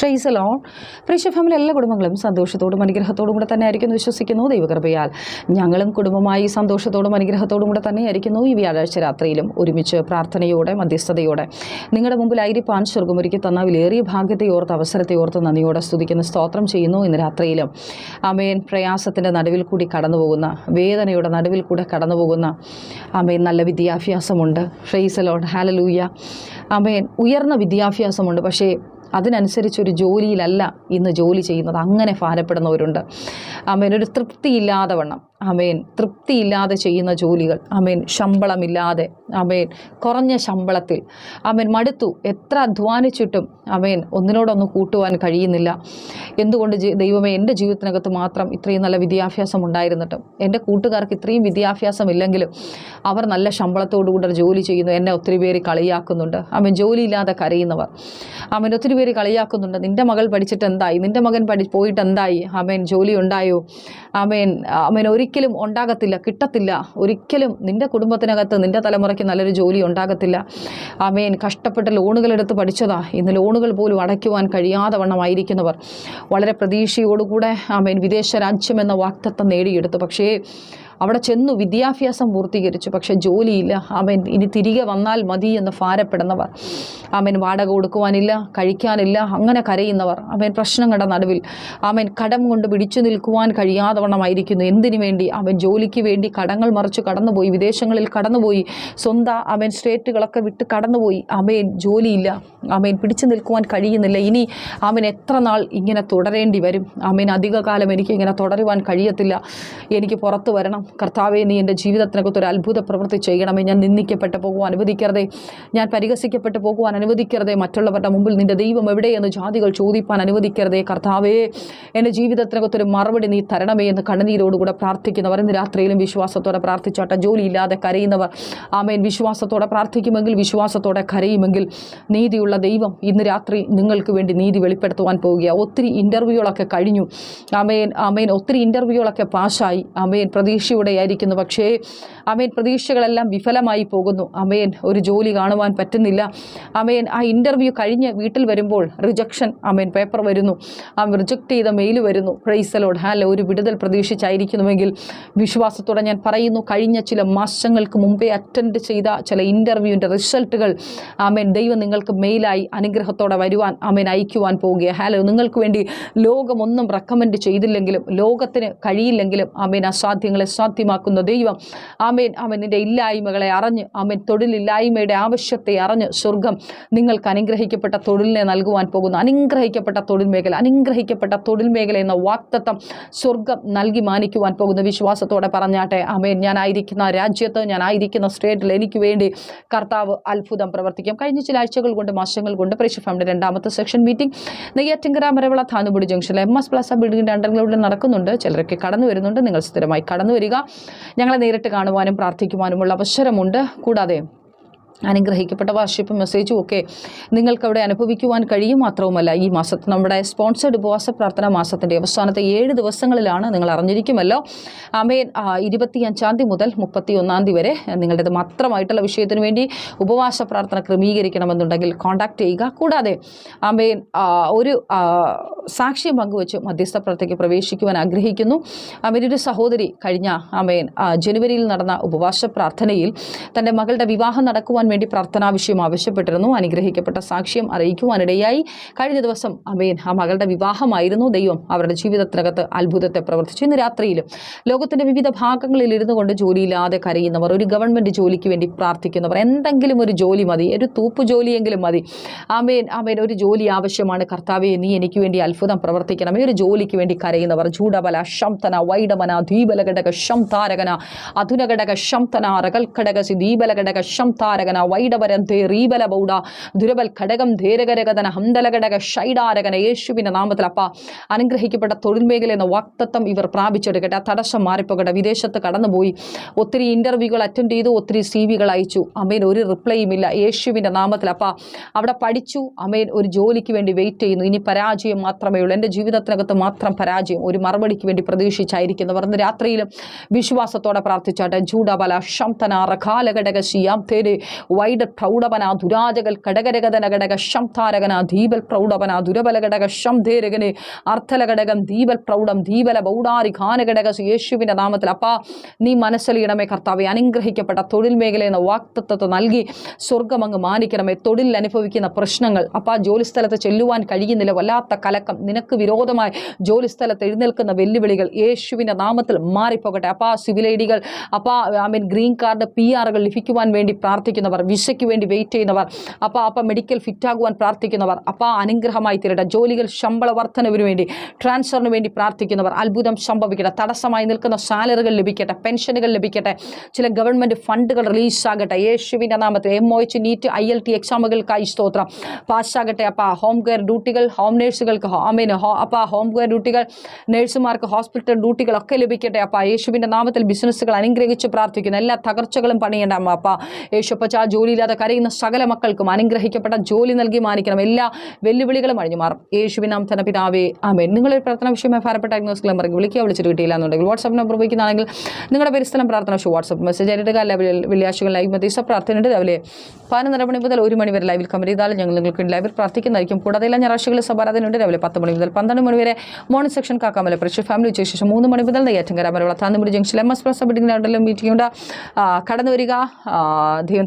ഫ്രൈസലോ ഫ്രീഷ family എല്ലാ കുടുംബങ്ങളും സന്തോഷത്തോടും അനുഗ്രഹത്തോടും കൂടെ തന്നെ ആയിരിക്കുന്നു വിശ്വസിക്കുന്നു. ദൈവകൃപയാൽ ഞങ്ങളും കുടുംബമായി സന്തോഷത്തോടും അനുഗ്രഹത്തോടും കൂടെ തന്നെ ആയിരിക്കുന്നു ഈ വ്യാഴാഴ്ച രാത്രിയിലും ഒരുമിച്ച് പ്രാർത്ഥനയോടെ മധ്യസ്ഥതയോടെ നിങ്ങളുടെ മുമ്പിൽ മുമ്പിലായിരിക്കാൻ സ്വർഗമൊരുക്കി തന്ന വിലേറിയ ഭാഗ്യത്തെ ഓർത്ത് അവസരത്തെ ഓർത്ത് നന്ദിയോടെ സ്തുതിക്കുന്ന സ്തോത്രം ചെയ്യുന്നു. ഇന്ന് രാത്രിയിലും അമേൻ പ്രയാസത്തിന്റെ നടുവിൽ കൂടി കടന്നു പോകുന്ന വേദനയുടെ നടുവിൽ കൂടെ കടന്നു പോകുന്ന അമേൻ നല്ല വിദ്യാഭ്യാസമുണ്ട്. ഫ്രൈസലോൺ ഹാലലൂയ അമേൻ ഉയർന്ന വിദ്യാഭ്യാസമുണ്ട്. പക്ഷേ അതിനനുസരിച്ചൊരു ജോലിയിലല്ല ഇന്ന് ജോലി ചെയ്യുന്നത്. അങ്ങനെ ഭാരപ്പെടുന്നവരുണ്ട്. അമേൻ ഒരു തൃപ്തിയില്ലാതെ വണ്ണം അമേൻ തൃപ്തിയില്ലാതെ ചെയ്യുന്ന ജോലികൾ. അമേൻ ശമ്പളമില്ലാതെ. അമേൻ കുറഞ്ഞ ശമ്പളത്തിൽ. അമേൻ മടുത്തു. എത്ര അധ്വാനിച്ചിട്ടും അമേൻ ഒന്നിനോടൊന്ന് കൂട്ടുവാൻ കഴിയുന്നില്ല. എന്തുകൊണ്ട് ദൈവമേ എന്റെ ജീവിതത്തിനകത്ത് മാത്രം ഇത്രയും നല്ല വിദ്യാഭ്യാസം ഉണ്ടായിരുന്നിട്ടും എന്റെ കൂട്ടുകാർക്ക് ഇത്രയും വിദ്യാഭ്യാസം ഇല്ലെങ്കിലും അവർ നല്ല ശമ്പളത്തോടുകൂടെ ജോലി ചെയ്യുന്നു എന്നെ ഒത്തിരി പേര് കളിയാക്കുന്നുണ്ട്. അവൻ ജോലിയില്ലാതെ കരയുന്നവർ. അവൻ ഒത്തിരി പേര് കളിയാക്കുന്നുണ്ട്. നിന്റെ മകൾ പഠിച്ചിട്ട് എന്തായി? നിന്റെ മകൻ പഠി പോയിട്ട് എന്തായി? അവൻ ജോലി ഉണ്ടായോ? അവൻ അവൻ ഒരിക്കലും ഉണ്ടാകത്തില്ല കിട്ടത്തില്ല. ഒരിക്കലും നിന്റെ കുടുംബത്തിനകത്ത് നിന്റെ തലമുറയ്ക്ക് നല്ലൊരു ജോലി ഉണ്ടാകത്തില്ല. അവൻ കഷ്ടപ്പെട്ട് ലോണുകൾ എടുത്ത് പഠിച്ചതാ. ഇന്ന് ലോണുകൾ പോലും അടയ്ക്കുവാൻ കഴിയാതെ വണ്ണമായിരിക്കുന്നവർ. വളരെ പ്രതീക്ഷയോടുകൂടെ അമേൻ വിദേശ രാജ്യം എന്ന വാക്തത്വം നേടിയെടുത്തു. പക്ഷേ അവിടെ ചെന്നു വിദ്യാഭ്യാസം പൂർത്തീകരിച്ചു. പക്ഷേ ജോലിയില്ല. അവൻ ഇനി തിരികെ വന്നാൽ മതി എന്ന് ഭാരപ്പെടുന്നവർ. അവൻ വാടക കൊടുക്കുവാനില്ല കഴിക്കാനില്ല അങ്ങനെ കരയുന്നവർ. അവൻ പ്രശ്നങ്ങളുടെ നടുവിൽ. അവൻ കടം കൊണ്ട് പിടിച്ചു നിൽക്കുവാൻ കഴിയാതെ വണ്ണമായിരിക്കുന്നു എന്തിനു വേണ്ടി? അവൻ ജോലിക്ക് വേണ്ടി കടങ്ങൾ മറിച്ച് കടന്നുപോയി. വിദേശങ്ങളിൽ കടന്നുപോയി. സ്വന്തം അവൻ സ്റ്റേറ്റുകളൊക്കെ വിട്ട് കടന്നുപോയി. അവൻ ജോലിയില്ല. അവൻ പിടിച്ചു നിൽക്കുവാൻ കഴിയുന്നില്ല. ഇനി അവൻ എത്ര നാൾ ഇങ്ങനെ തുടരേണ്ടി വരും? അവൻ അധികകാലം എനിക്ക് ഇങ്ങനെ തുടരുവാൻ കഴിയത്തില്ല. എനിക്ക് പുറത്തു വരണം. കർത്താവെ നീ എന്റെ ജീവിതത്തിനകത്ത് ഒരു അത്ഭുത പ്രവൃത്തി ചെയ്യണമേ. ഞാൻ നിന്ദിക്കപ്പെട്ടു പോകുവാൻ അനുവദിക്കരുതേ. ഞാൻ പരിഹസിക്കപ്പെട്ടു പോകുവാൻ അനുവദിക്കരുതേ. മറ്റുള്ളവരുടെ മുമ്പിൽ നിന്റെ ദൈവം എവിടെയെന്ന് ജാതികൾ ചോദിപ്പാൻ അനുവദിക്കരുതേ. കർത്താവേ എന്റെ ജീവിതത്തിനകത്തൊരു മറുപടി നീ തരണമേ എന്ന് കണ്ണുനീരോടുകൂടെ പ്രാർത്ഥിക്കുന്നവർ ഇന്ന് രാത്രിയിലും വിശ്വാസത്തോടെ പ്രാർത്ഥിച്ചോട്ടെ. ജോലിയില്ലാതെ കരയുന്നവർ ആമേൻ. വിശ്വാസത്തോടെ പ്രാർത്ഥിക്കുമെങ്കിൽ വിശ്വാസത്തോടെ കരയുമെങ്കിൽ നീതിയുള്ള ദൈവം ഇന്ന് രാത്രി നിങ്ങൾക്ക് വേണ്ടി നീതി വെളിപ്പെടുത്തുവാൻ പോവുക ഒത്തിരി ഇന്റർവ്യൂകളൊക്കെ കഴിഞ്ഞു. ആമേൻ ആമേൻ. ഒത്തിരി ഇന്റർവ്യൂകളൊക്കെ പാസ്സായി. ആമേൻ. പ്രതീക്ഷയോടെ ആയിരിക്കുന്നു പക്ഷേ അമേൻ പ്രതീക്ഷകളെല്ലാം വിഫലമായി പോകുന്നു. അമേൻ ഒരു ജോലി കാണുവാൻ പറ്റുന്നില്ല. അമേൻ ആ ഇന്റർവ്യൂ കഴിഞ്ഞ് വീട്ടിൽ വരുമ്പോൾ റിജക്ഷൻ അമേൻ പേപ്പർ വരുന്നു. ആ റിജക്റ്റ് ചെയ്ത മെയിൽ വരുന്നു. പ്രൈസലോട് ഹാല ഒരു വിടുതൽ പ്രതീക്ഷിച്ചായിരിക്കുന്നുവെങ്കിൽ വിശ്വാസത്തോടെ ഞാൻ പറയുന്നു കഴിഞ്ഞ ചില മാസങ്ങൾക്ക് മുമ്പേ അറ്റൻഡ് ചെയ്ത ചില ഇന്റർവ്യൂവിന്റെ റിസൾട്ടുകൾ ആമേൻ ദൈവം നിങ്ങൾക്ക് മെയിലായി അനുഗ്രഹത്തോടെ വരുവാൻ ആമേൻ അയക്കുവാൻ പോവുക ഹാലോ നിങ്ങൾക്ക് വേണ്ടി ലോകമൊന്നും റെക്കമെൻഡ് ചെയ്തില്ലെങ്കിലും ലോകത്തിന് കഴിയില്ലെങ്കിലും ആമേൻ അസാധ്യങ്ങളെ സാധ്യമാക്കുന്ന ദൈവം ആമേൻ അവനിന്റെ നിന്റെ ഇല്ലായ്മകളെ അറിഞ്ഞ് ആമേൻ. തൊഴിലില്ലായ്മയുടെ ആവശ്യത്തെ അറിഞ്ഞ് സ്വർഗം നിങ്ങൾക്ക് അനുഗ്രഹിക്കപ്പെട്ട തൊഴിലിനെ നൽകുവാൻ പോകുന്നു. അനുഗ്രഹിക്കപ്പെട്ട തൊഴിൽ മേഖല അനുഗ്രഹിക്കപ്പെട്ട തൊഴിൽ മേഖല എന്ന വാക്തത്വം സ്വർഗം നൽകി മാനിക്കുവാൻ പോകുന്ന. വിശ്വാസത്തോടെ പറഞ്ഞാട്ടെ ആമേൻ. ഞാനായിരിക്കുന്ന രാജ്യത്ത് ഞാനായിരിക്കുന്ന സ്റ്റേറ്റിൽ എനിക്ക് വേണ്ടി കർത്താവ് അത്ഭുതം പ്രവർത്തിക്കാം. കഴിഞ്ഞ ചില ആഴ്ചകൾ കൊണ്ട് മാസങ്ങൾ കൊണ്ട് പ്രേക്ഷ രണ്ടാമത്തെ സെക്ഷൻ മീറ്റിംഗ് നെയ്യാറ്റിങ്കര മരവള താനുപുടി ജംഗ്ഷനിൽ എം എസ് പ്ലസ് ബിൽഡിംഗിന്റെ അണ്ടർഗ്രൗണ്ടിൽ നടക്കുന്നുണ്ട്. ചിലരൊക്കെ കടന്നു വരുന്നുണ്ട്. നിങ്ങൾ സ്ഥിരമായി കടന്നു ഞങ്ങളെ നേരിട്ട് കാണുവാനും പ്രാർത്ഥിക്കുവാനുമുള്ള അവസരമുണ്ട്. കൂടാതെ അനുഗ്രഹിക്കപ്പെട്ട വാർഷിപ്പ് മെസ്സേജും ഒക്കെ നിങ്ങൾക്കവിടെ അനുഭവിക്കുവാൻ കഴിയും മാത്രവുമല്ല ഈ മാസത്തെ നമ്മുടെ സ്പോൺസർഡ് ഉപവാസ പ്രാർത്ഥന മാസത്തിന്റെ അവസാനത്തെ ഏഴ് ദിവസങ്ങളിലാണ് നിങ്ങൾ അറിഞ്ഞിരിക്കുമല്ലോ. അമേൻ ഇരുപത്തിയഞ്ചാം തീയതി മുതൽ മുപ്പത്തി ഒന്നാം തീയതി വരെ നിങ്ങളുടേത് മാത്രമായിട്ടുള്ള വിഷയത്തിന് വേണ്ടി ഉപവാസ പ്രാർത്ഥന ക്രമീകരിക്കണമെന്നുണ്ടെങ്കിൽ കോൺടാക്റ്റ് ചെയ്യുക. കൂടാതെ അമേൻ ഒരു സാക്ഷ്യം പങ്കുവച്ച് മധ്യസ്ഥ പ്രവർത്തിക്ക് പ്രവേശിക്കുവാൻ ആഗ്രഹിക്കുന്നു. ഒരു സഹോദരി കഴിഞ്ഞ അമേൻ ജനുവരിയിൽ നടന്ന ഉപവാസ പ്രാർത്ഥനയിൽ തന്റെ മകളുടെ വിവാഹം നടക്കുവാൻ വേണ്ടി പ്രാർത്ഥനാ വിഷയം ആവശ്യപ്പെട്ടിരുന്നു. അനുഗ്രഹിക്കപ്പെട്ട സാക്ഷ്യം അറിയിക്കുവാനിടയായി കഴിഞ്ഞ ദിവസം അമേൻ ആ മകളുടെ വിവാഹമായിരുന്നു. ദൈവം അവരുടെ ജീവിതത്തിനകത്ത് അത്ഭുതത്തെ പ്രവർത്തിച്ചു. ഇന്ന് രാത്രിയിലും ലോകത്തിന്റെ വിവിധ ഭാഗങ്ങളിൽ ഇരുന്നു കൊണ്ട് ജോലിയില്ലാതെ കരയുന്നവർ ഒരു ഗവൺമെന്റ് ജോലിക്ക് വേണ്ടി പ്രാർത്ഥിക്കുന്നവർ എന്തെങ്കിലും ഒരു ജോലി മതി ഒരു തൂപ്പ് ജോലിയെങ്കിലും മതി. ആമേൻ ആമേൻ ഒരു ജോലി ആവശ്യമാണ്. കർത്താവെ നീ എനിക്ക് വേണ്ടി അത്ഭുതം പ്രവർത്തിക്കണം. ഈ ഒരു ജോലിക്ക് വേണ്ടി കരയുന്നവർ ചൂടബല ശംതന വൈഡമന ദ്വീപലഘടക ശം താരകന അധുനഘടക ശംതന റകൽഘടകസി ദീപലഘടക ശം താരകന വൈഡവരം റീബല ബൗഡ ദുരബൽ ഘടകം ധേരകരകതന ഹന്തലഘടക ഷൈഡാരകന യേശുവിന്റെ നാമത്തിൽ അപ്പ അനുഗ്രഹിക്കപ്പെട്ട തൊഴിൽ മേഖല എന്ന വാക്തത്വം ഇവർ പ്രാപിച്ചെടുക്കട്ടെ. ആ തടസ്സം മാറിപ്പോകട്ടെ. വിദേശത്ത് കടന്നുപോയി. ഒത്തിരി ഇന്റർവ്യൂകൾ അറ്റൻഡ് ചെയ്തു ഒത്തിരി സി വികൾ അയച്ചു. അമേൻ ഒരു റിപ്ലൈയും ഇല്ല. യേശുവിന്റെ നാമത്തിൽ അപ്പ അവിടെ പഠിച്ചു. അമേൻ ഒരു ജോലിക്ക് വേണ്ടി വെയിറ്റ് ചെയ്യുന്നു. ഇനി പരാജയം മാത്രമേ ഉള്ളൂ. എന്റെ ജീവിതത്തിനകത്ത് മാത്രം പരാജയം ഒരു മറുപടിക്ക് വേണ്ടി പ്രതീക്ഷിച്ചായിരിക്കുന്നവർ ഇന്ന് രാത്രിയിലും വിശ്വാസത്തോടെ പ്രാർത്ഥിച്ചാട്ടെ. ജൂഡബല ശംതനാറ കാലഘടക ശിയാം തേരെ വൈഡ പ്രൗഢവന ദുരാജകൽ കടകരകതന ഘടക ശംതാരകന ദീപൽ പ്രൗഢവന ദുരബല ഘടക ശം ധേരകനെ അർത്ഥല ഘടകം ദീപൽ പ്രൗഢം ദീപല ബൗഡാരി ഘാനഘടക യേശുവിന്റെ നാമത്തിൽ. അപ്പാ നീ മനസ്സിലീണമേ കർത്താവെ അനുഗ്രഹിക്കപ്പെട്ട തൊഴിൽ മേഖല എന്ന വാക്തത്വത്തെ നൽകി സ്വർഗം അങ്ങ് മാനിക്കണമേ തൊഴിലിൽ അനുഭവിക്കുന്ന പ്രശ്നങ്ങൾ. അപ്പാ ജോലിസ്ഥലത്ത് ചെല്ലുവാൻ കഴിയുന്നില്ല വല്ലാത്ത കലക്കം. നിനക്ക് വിരോധമായി ജോലിസ്ഥലത്ത് എഴുന്നേൽക്കുന്ന വെല്ലുവിളികൾ യേശുവിന്റെ നാമത്തിൽ മാറിപ്പോകട്ടെ. അപ്പാ സിവിൽ ഐ ഡികൾ അപ്പാ I mean green card P ആറുകൾ ലഭിക്കുവാൻ വേണ്ടി പ്രാർത്ഥിക്കുന്നവർ വിസയ്ക്ക് വേണ്ടി വെയിറ്റ് ചെയ്യുന്നവർ അപ്പോൾ അപ്പ മെഡിക്കൽ ഫിറ്റാകുവാൻ പ്രാർത്ഥിക്കുന്നവർ അപ്പോൾ അനുഗ്രഹമായി തീരട്ടെ. ജോലികൾ ശമ്പള വർധനവിന് വേണ്ടി ട്രാൻസ്ഫറിന് വേണ്ടി പ്രാർത്ഥിക്കുന്നവർ അത്ഭുതം സംഭവിക്കട്ടെ. തടസ്സമായി നിൽക്കുന്ന സാലറികൾ ലഭിക്കട്ടെ പെൻഷനുകൾ ലഭിക്കട്ടെ. ചില ഗവൺമെന്റ് ഫണ്ടുകൾ റിലീസാകട്ടെ യേശുവിന്റെ നാമത്തിൽ M O H NEET I L T എക്സാമുകൾക്കായി സ്തോത്രം. പാസ്സാകട്ടെ അപ്പോൾ ഹോം കെയർ ഡ്യൂട്ടികൾ ഹോം നേഴ്സുകൾക്ക് മീൻ ഹോ അപ്പോൾ ഹോം കെയർ ഡ്യൂട്ടികൾ നേഴ്സുമാർക്ക് ഹോസ്പിറ്റൽ ഡ്യൂട്ടികളൊക്കെ ലഭിക്കട്ടെ അപ്പോൾ യേശുവിന്റെ നാമത്തിൽ ബിസിനസ്സുകൾ അനുഗ്രഹിച്ച് പ്രാർത്ഥിക്കുന്നു. എല്ലാ തകർച്ചകളും പണിയേണ്ട അമ്മ അപ്പോൾ യേശുപ്പച്ച ജോലിയില്ലാതെ കരയുന്ന സകല മക്കൾക്കും അനുഗ്രഹിക്കപ്പെട്ട ജോലി നൽകി മാനിക്കണം. എല്ലാ വെല്ലുവിളികളും അഴിഞ്ഞു മാറും. യേശുവിനാം തന്നെ പിതാവേ നിങ്ങളൊരു പ്രാർത്ഥന വിഷയമായി ഭാരപ്പെട്ട ന്യൂസ് പറയും വിളിക്കുക വിളിച്ചിട്ട് കിട്ടിയില്ല എന്നുണ്ടെങ്കിൽ വാട്സപ്പ് നമ്പർ ഉപയോഗിക്കുന്നതാണെങ്കിൽ നിങ്ങളുടെ പരിസ്ഥലം പ്രാർത്ഥന വിഷയം വാട്സപ്പ് മെസ്സേജ് ആയിട്ട് വെള്ളിയാഴ്ചകൾ ലൈവ് മതീസ പ്രാർത്ഥനയുണ്ട്. രാവിലെ പതിനൊന്നര മണി മുതൽ ഒരു മണി വരെ ലൈവിൽ കമന്റ് ചെയ്താലും ഞങ്ങൾ നിങ്ങൾക്ക് ലൈവിൽ പ്രാർത്ഥിക്കുന്നതായിരിക്കും. കൂടാതെ എല്ലാ ഞായറാഴ്ചകളിൽ സഭാരാധനയുണ്ട്. രാവിലെ പത്ത് മണി മുതൽ പന്ത്രണ്ട് മണി വരെ മോർണിംഗ് സെക്ഷൻ കാക്കാമല പ്രശ്ന. ഫാമിലി ഉച്ച ശേഷം മൂന്ന് മണി മുതൽ നെയ്യാറ്റങ്കര വളർത്താൻ താന്നുമുടി junction M S plus building രണ്ടിലും മീറ്റിംഗ് ഉണ്ട്. കടന്നു വരിക. ധാരാളം ദൈവം